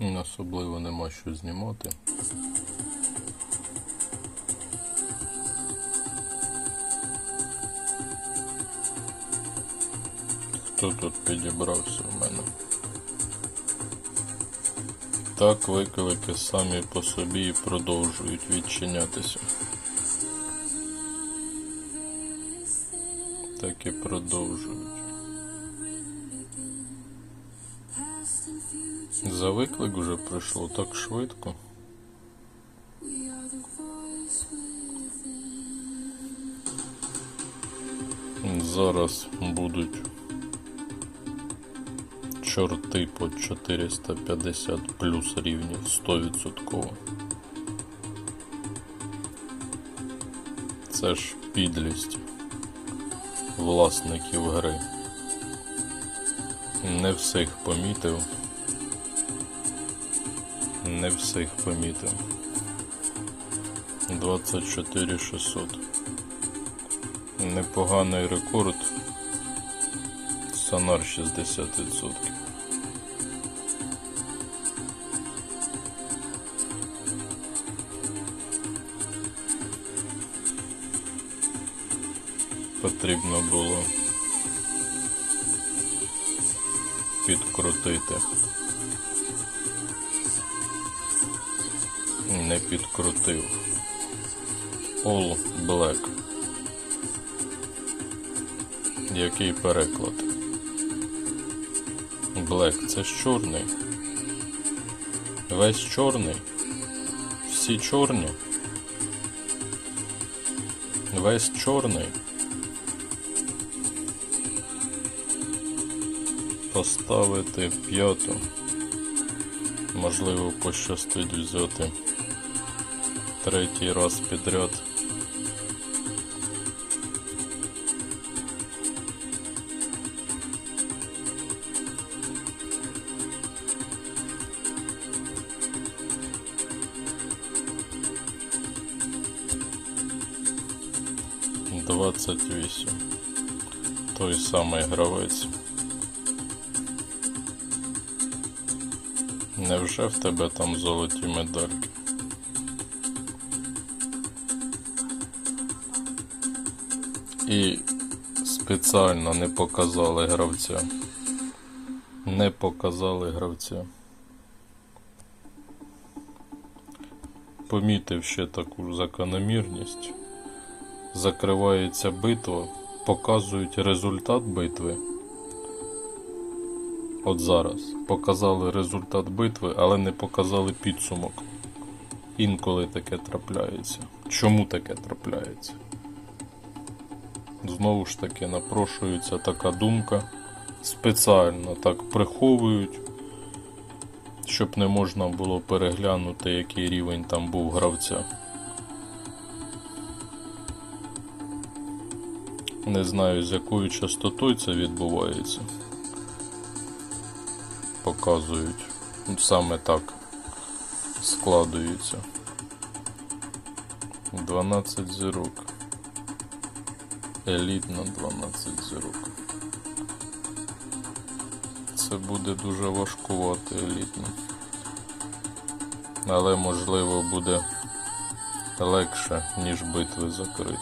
Особливо нема що знімати. Хто тут підібрався в мене? Так виклики самі по собі і продовжують відчинятися. Так і продовжують. За виклик вже прийшло так швидко. Зараз будуть чорти по 450 плюс рівнів 100%. Це ж підлість власників гри. Не всіх помітив. Не всіх помітив. 24 600. Непоганий рекорд. Сонар 60%. Потрібно було підкрутити. Не підкрутив. All Black. Який переклад? Black це ж чорний. Весь чорний. Всі чорні. Весь чорний. Поставити п'яту. Можливо, пощастить взяти третій раз підряд. Двадцять вісім. Той самий гравець. Невже в тебе там золоті медальки? І спеціально не показали гравця. Не показали гравця. Помітив ще таку закономірність. Закривається битва, показують результат битви. От зараз показали результат битви, але не показали підсумок. Інколи таке трапляється. Чому таке трапляється? Знову ж таки напрошується така думка. Спеціально так приховують, щоб не можна було переглянути, який рівень там був гравця. Не знаю, з якою частотою це відбувається. Показують. Саме так складується. 12 зірок. Елітна 12 зірок. Це буде дуже важкувати елітно. Але можливо буде легше, ніж битви закрити.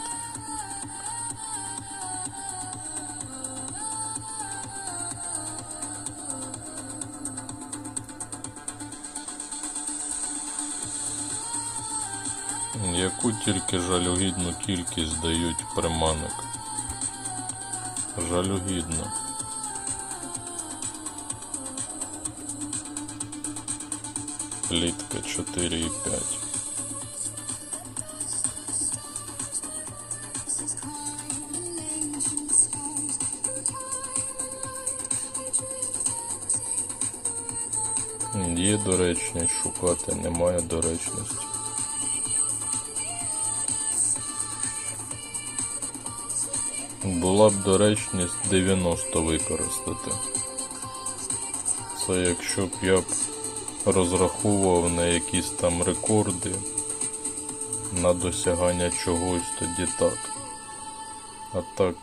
Яку тільки жалюгідну кількість дають приманок. Жалюгідно. Плітка 4,5. Є доречність шукати, немає доречності. Була б доречність 90 використати. Це якщо б я б розраховував на якісь там рекорди, на досягання чогось, тоді так. А так.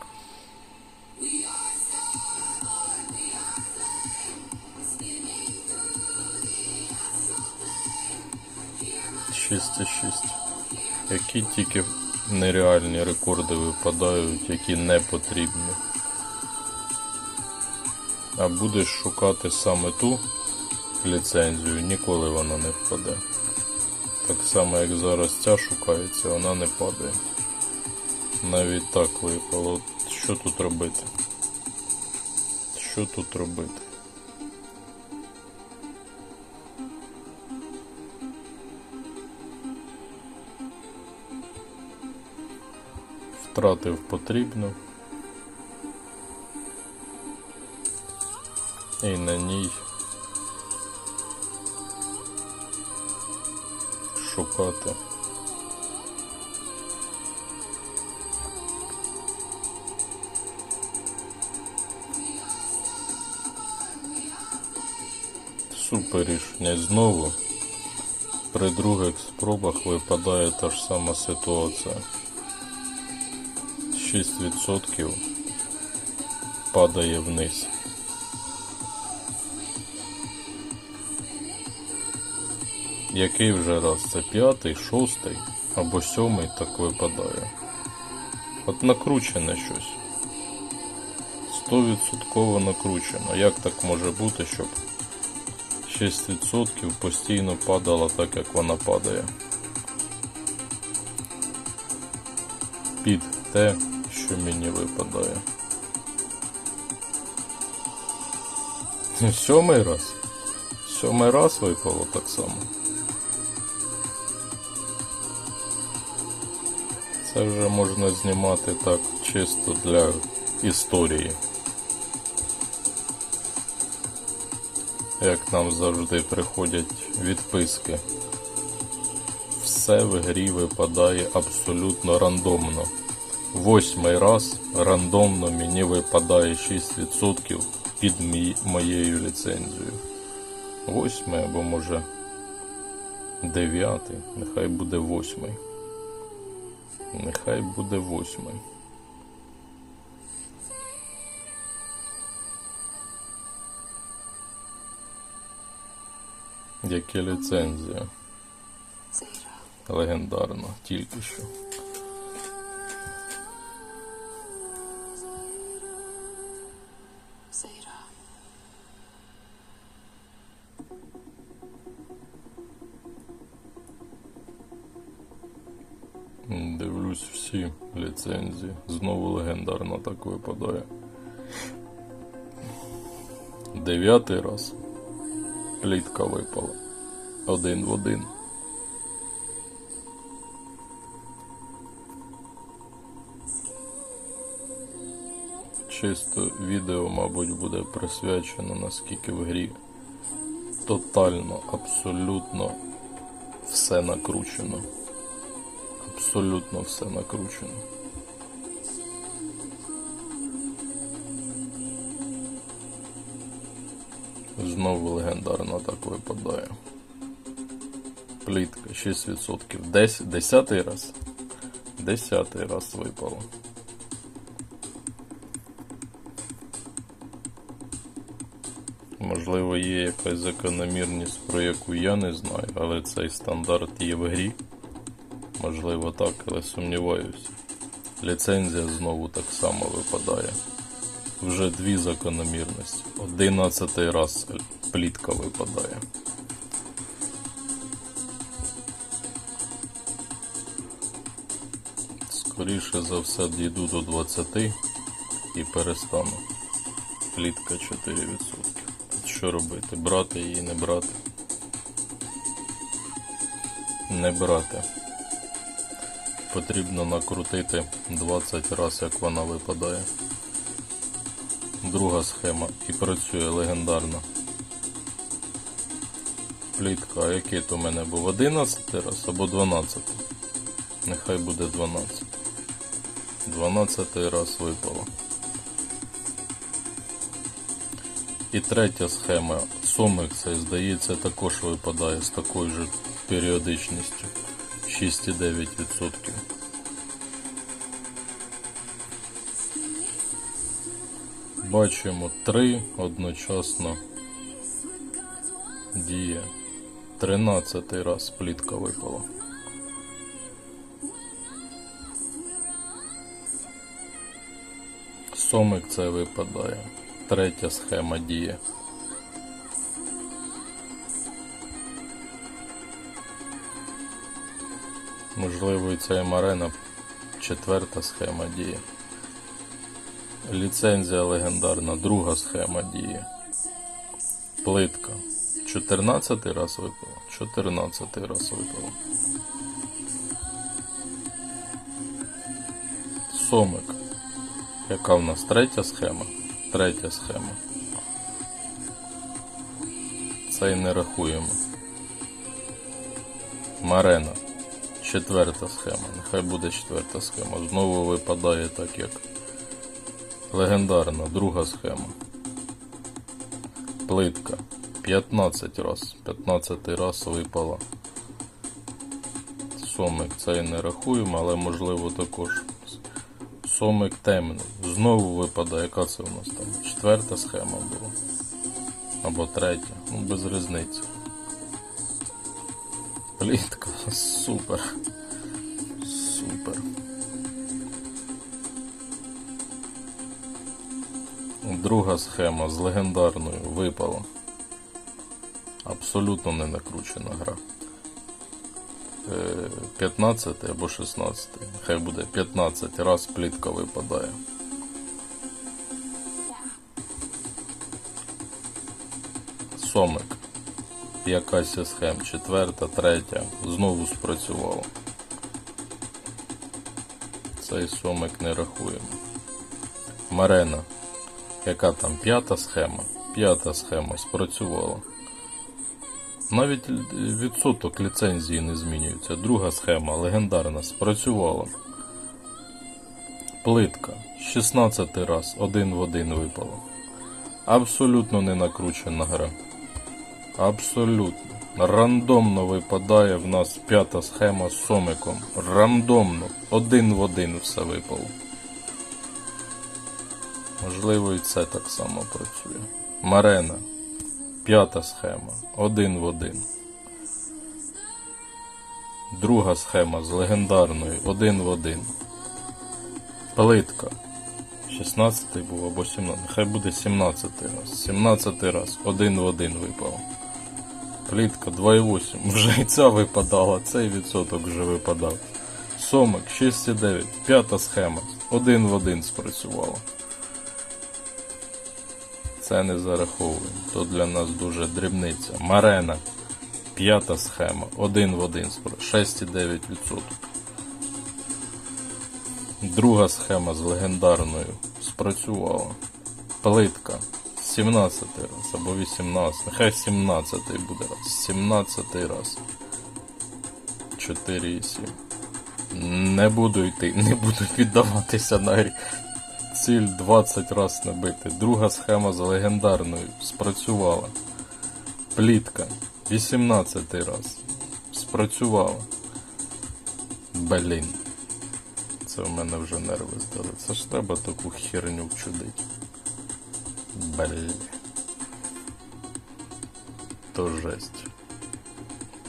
6,6. Які тільки нереальні рекорди випадають, які не потрібні. А будеш шукати саме ту ліцензію, ніколи вона не впаде. Так само, як зараз ця шукається, вона не падає. Навіть так випало. От Що тут робити? Що тут робити? Втратив потрібно. І на ній шукати. Супер рішення знову. При других спробах випадає та ж сама ситуація. 6% падає вниз. Який вже раз? Це п'ятий, шостий або сьомий так випадає. От накручене щось. Стовідсотково накручено. Як так може бути, щоб 6% постійно падало так, як вона падає? Під те, що мені випадає. Сьомий раз. Сьомий раз випало так само. Це вже можна знімати так чисто для історії. Як нам завжди приходять відписки. Все в грі випадає абсолютно рандомно. Восьмий раз рандомно мені випадає 6% під мій, моєю ліцензією. Восьмий або може дев'ятий, нехай буде восьмий. Нехай буде восьмий. Яке ліцензія? Легендарна, тільки що. Ліцензії. Знову легендарно так випадає. Дев'ятий раз. Плітка випала. Один в один. Чисто відео, мабуть, буде присвячено наскільки в грі тотально, абсолютно все накручено. Абсолютно все накручено. Знову легендарно так випадає. Плітка 6%. Десь, десятий раз. Десятий раз випало. Можливо, є якась закономірність, про яку я не знаю, але цей стандарт є в грі. Можливо так, але сумніваюся. Ліцензія знову так само випадає. Вже дві закономірності. Одинадцятий раз плітка випадає. Скоріше за все дійду до 20 і перестану. Плітка 4%. Що робити? Брати її, не брати? Не брати. Потрібно накрутити 20 разів, як вона випадає. Друга схема і працює легендарно. Плітка, а який то в мене був 11 раз або 12? Нехай буде 12. 12 раз випало. І третя схема. Сомик цей, здається, також випадає з такою ж періодичністю. 6,9%. бачимо три одночасно діє. Тринадцятий раз плітка випала. Сомик це випадає. Третя схема діє. Можливо, і це МРН четверта схема діє. Ліцензія легендарна, друга схема діє. Плитка. 14 раз випала. 14 раз випала. Сомик. Яка в нас третя схема? Третя схема. Цей не рахуємо. Марена. Четверта схема. Нехай буде четверта схема. Знову випадає так, як легендарна друга схема. Плитка. 15 раз. 15 раз випала. Сомик цей не рахуємо, але можливо також. Сомик темний. Знову випадає, яка це у нас там? Четверта схема була. Або третя. Ну, без різниці. Плітка. Супер. Друга схема з легендарною випала. Абсолютно не накручена гра. Е, 15 або 16. Хай буде 15 раз плітка випадає. Сомик. Якась схем. Четверта, третя. Знову спрацювало. Цей сомик не рахуємо. Марена. Яка там п'ята схема? П'ята схема спрацювала. Навіть відсоток ліцензії не змінюється. Друга схема легендарна спрацювала. Плитка. 16 раз один в один випала. Абсолютно не накручена гра. Абсолютно. Рандомно випадає в нас п'ята схема з сомиком. Рандомно. Один в один все випало. Можливо, і це так само працює. Марена. П'ята схема. Один в один. Друга схема з легендарною. Один в один. Плитка. 16 був або 17. Нехай буде 17 раз. 17 раз. Один в один випав. Плітка 2,8. Вже і ця випадала, цей відсоток вже випадав. Сомик 6,9. П'ята схема. Один в один спрацювала. Це не зараховуємо. То для нас дуже дрібниця. Марена. П'ята схема. Один в один. 6,9%. Друга схема з легендарною спрацювала. Плитка. 17 раз або 18. Нехай 17 буде раз. 17 раз. 4,7. Не буду йти, не буду піддаватися на грі. Ціль 20 раз набити. Друга схема з легендарною спрацювала. Плітка 18 раз. Спрацювала. Блін. Це в мене вже нерви здали. Це ж треба таку херню вчудити. Блін. То жесть.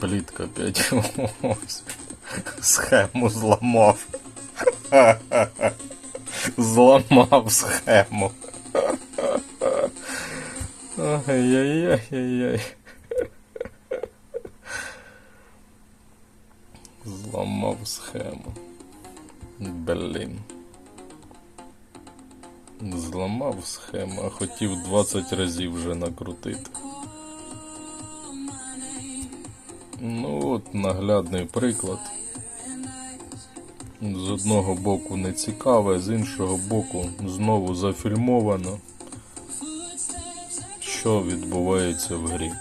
Плітка 5. Схему зламав. Зламав схему. Ай-яй-яй-яй-яй. Зламав схему. Блін. Зламав схему, а хотів 20 разів вже накрутити. Ну от наглядний приклад. З одного боку не цікаве, з іншого боку знову зафільмовано, що відбувається в грі.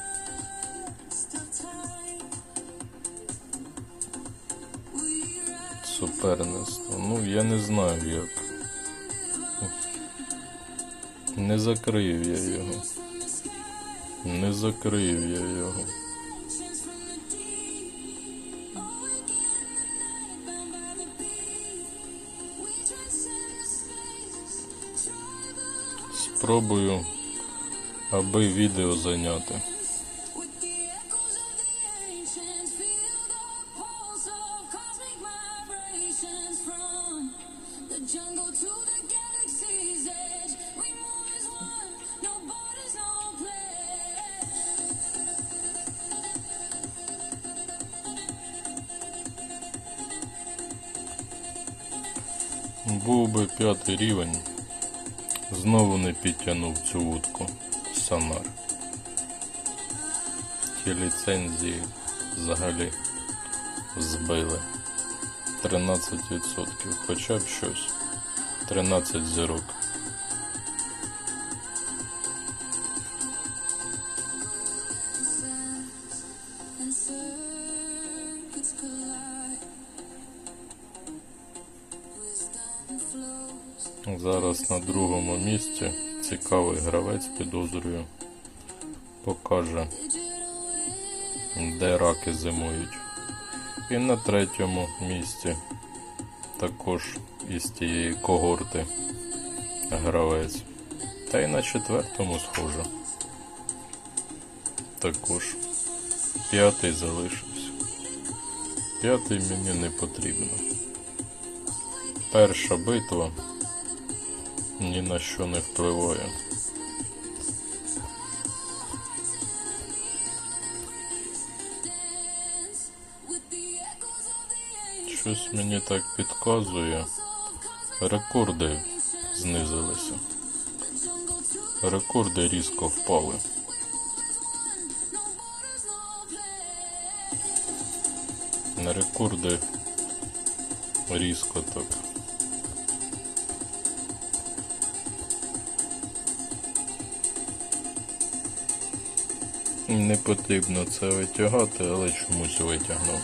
Суперництво. Ну, я не знаю як. Не закрив я його. Не закрив я його. спробую, аби відео зайняти. Був би п'ятий рівень. Знову не підтягнув цю вудку Сонар. Ті ліцензії взагалі збили. 13%, хоча б щось. 13 зірок. Зараз на другому місці цікавий гравець підозрюю. Покаже, де раки зимують. І на третьому місці також із тієї когорти гравець. Та й на четвертому схоже. Також. П'ятий залишився. П'ятий мені не потрібно. Перша битва ні на що не впливає. Щось мені так підказує. Рекорди знизилися. Рекорди різко впали. На рекорди різко так. Не потрібно це витягати, але чомусь витягнув.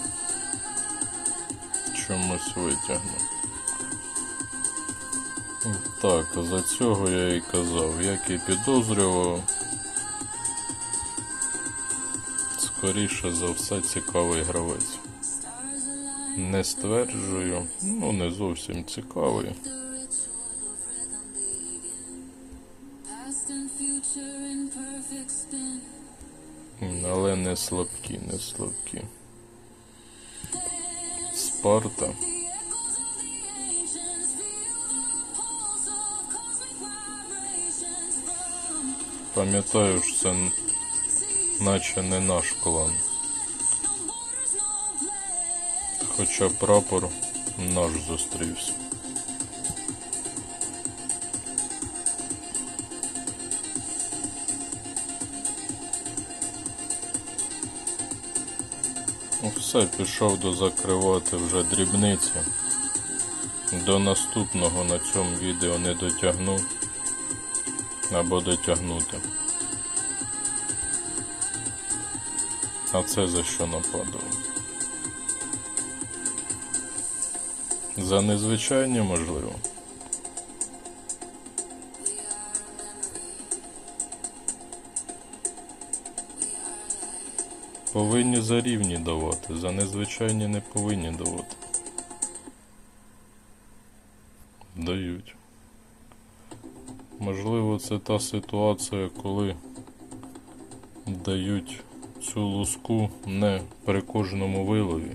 Чомусь витягнув. Так, за цього я і казав, як і підозрював. Скоріше за все цікавий гравець. Не стверджую, ну не зовсім цікавий. Слабкі, не слабкі. Спарта. Пам'ятаю ж, це наче не наш клан. Хоча прапор наш зустрівся. Все, пішов дозакривати вже дрібниці. До наступного на цьому відео не дотягну або дотягнути. А це за що нападав? За незвичайні, можливо. Повинні за рівні давати, за незвичайні не повинні давати. Дають. Можливо, це та ситуація, коли дають цю луску не при кожному вилові.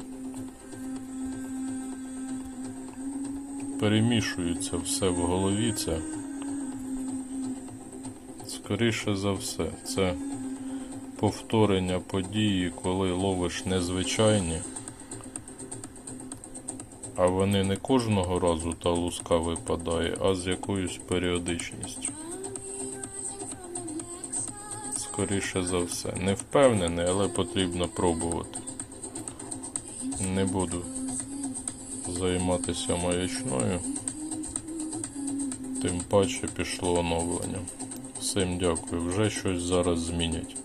Перемішується все в голові це. Скоріше за все, це повторення події, коли ловиш незвичайні, а вони не кожного разу та луска випадає, а з якоюсь періодичністю. Скоріше за все. Не впевнений, але потрібно пробувати. Не буду займатися маячною. Тим паче пішло оновлення. Всім дякую, вже щось зараз змінять.